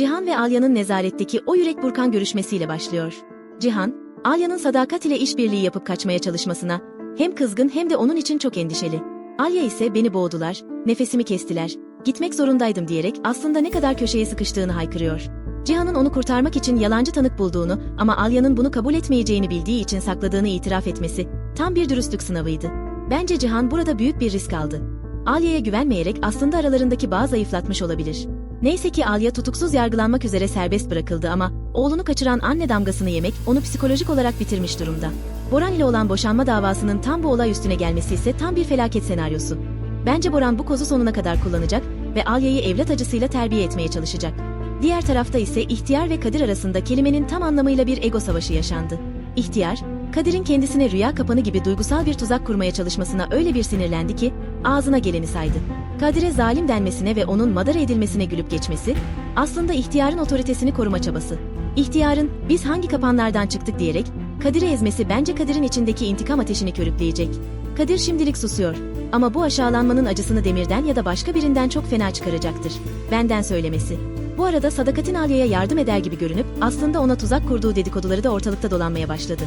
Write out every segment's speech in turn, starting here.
Cihan ve Alya'nın nezaretteki o yürek burkan görüşmesiyle başlıyor. Cihan, Alya'nın sadakat ile işbirliği yapıp kaçmaya çalışmasına hem kızgın hem de onun için çok endişeli. Alya ise beni boğdular, nefesimi kestiler, gitmek zorundaydım diyerek aslında ne kadar köşeye sıkıştığını haykırıyor. Cihan'ın onu kurtarmak için yalancı tanık bulduğunu ama Alya'nın bunu kabul etmeyeceğini bildiği için sakladığını itiraf etmesi tam bir dürüstlük sınavıydı. Bence Cihan burada büyük bir risk aldı. Alya'ya güvenmeyerek aslında aralarındaki bağ zayıflatmış olabilir. Neyse ki Alya tutuksuz yargılanmak üzere serbest bırakıldı ama oğlunu kaçıran anne damgasını yemek onu psikolojik olarak bitirmiş durumda. Boran ile olan boşanma davasının tam bu olay üstüne gelmesi ise tam bir felaket senaryosu. Bence Boran bu kozu sonuna kadar kullanacak ve Alya'yı evlat acısıyla terbiye etmeye çalışacak. Diğer tarafta ise İhtiyar ve Kadir arasında kelimenin tam anlamıyla bir ego savaşı yaşandı. İhtiyar, Kadir'in kendisine rüya kapanı gibi duygusal bir tuzak kurmaya çalışmasına öyle bir sinirlendi ki ağzına geleni saydı. Kadir'e zalim denmesine ve onun madara edilmesine gülüp geçmesi, aslında ihtiyarın otoritesini koruma çabası. İhtiyarın biz hangi kapanlardan çıktık diyerek Kadir'i ezmesi bence Kadir'in içindeki intikam ateşini körükleyecek. Kadir şimdilik susuyor ama bu aşağılanmanın acısını Demir'den ya da başka birinden çok fena çıkaracaktır. Benden söylemesi. Bu arada Sadakat'in Alya'ya yardım eder gibi görünüp aslında ona tuzak kurduğu dedikoduları da ortalıkta dolanmaya başladı.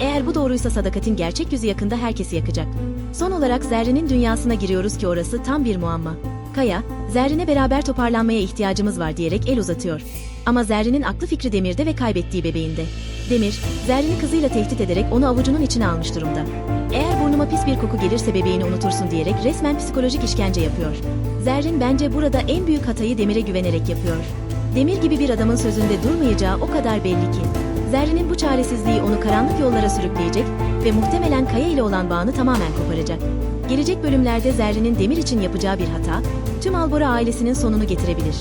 Eğer bu doğruysa Sadakat'in gerçek yüzü yakında herkesi yakacak. Son olarak Zerrin'in dünyasına giriyoruz ki orası tam bir muamma. Kaya, Zerrin'e beraber toparlanmaya ihtiyacımız var diyerek el uzatıyor. Ama Zerrin'in aklı fikri Demir'de ve kaybettiği bebeğinde. Demir, Zerrin'i kızıyla tehdit ederek onu avucunun içine almış durumda. Eğer burnuma pis bir koku gelirse bebeğini unutursun diyerek resmen psikolojik işkence yapıyor. Zerrin bence burada en büyük hatayı Demir'e güvenerek yapıyor. Demir gibi bir adamın sözünde durmayacağı o kadar belli ki. Zerrin'in bu çaresizliği onu karanlık yollara sürükleyecek ve muhtemelen Kaya ile olan bağını tamamen koparacak. Gelecek bölümlerde Zerrin'in Demir için yapacağı bir hata, tüm Albora ailesinin sonunu getirebilir.